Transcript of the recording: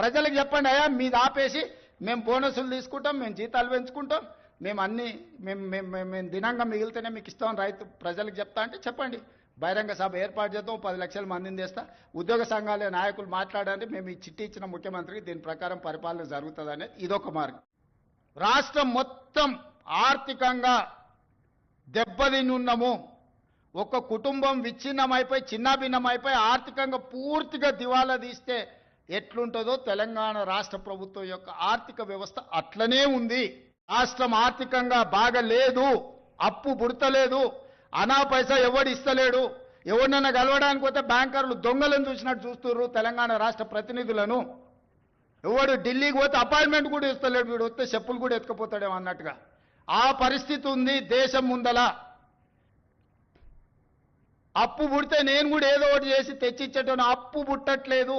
ప్రజలకు చెప్పండి అయ్యా మీది ఆపేసి మేము బోనసులు తీసుకుంటాం మేము జీతాలు పెంచుకుంటాం మేము అన్ని మేము మేము మేము మేము దినంగా మిగిలితేనే మీకు ఇస్తాం రైతు ప్రజలకు చెప్తా అంటే చెప్పండి. బహిరంగ సభ ఏర్పాటు చేద్దాం పది లక్షల మందిని తెస్తా. ఉద్యోగ సంఘాల నాయకులు మాట్లాడండి మేము ఈ చిట్టి ఇచ్చిన ముఖ్యమంత్రికి దీని ప్రకారం పరిపాలన జరుగుతుంది అనేది ఇదొక మార్గం. రాష్ట్రం మొత్తం ఆర్థికంగా దెబ్బతినున్నాము ఒక కుటుంబం విచ్ఛిన్నమైపోయి చిన్నాభిన్నమైపోయి ఆర్థికంగా పూర్తిగా దివాలా తీస్తే ఎట్లుంటుందో తెలంగాణ రాష్ట్ర ప్రభుత్వం యొక్క ఆర్థిక వ్యవస్థ అట్లనే ఉంది. రాష్ట్రం ఆర్థికంగా బాగా లేదు అప్పు పుడతలేదు అనా పైసా ఎవడు ఇస్తలేడు ఎవరినైనా కలవడానికి పోతే బ్యాంకర్లు దొంగలను చూసినట్టు చూస్తున్నారు తెలంగాణ రాష్ట్ర ప్రతినిధులను. ఎవడు ఢిల్లీకి పోతే అపాయింట్మెంట్ కూడా ఇస్తలేడు వీడు వస్తే చెప్పులు కూడా ఎత్తుకపోతాడేమో అన్నట్టుగా. ఆ పరిస్థితి ఉంది దేశం ముందల. అప్పు పుడితే నేను కూడా ఏదో ఒకటి చేసి తెచ్చిచ్చేటోను అప్పు పుట్టట్లేదు.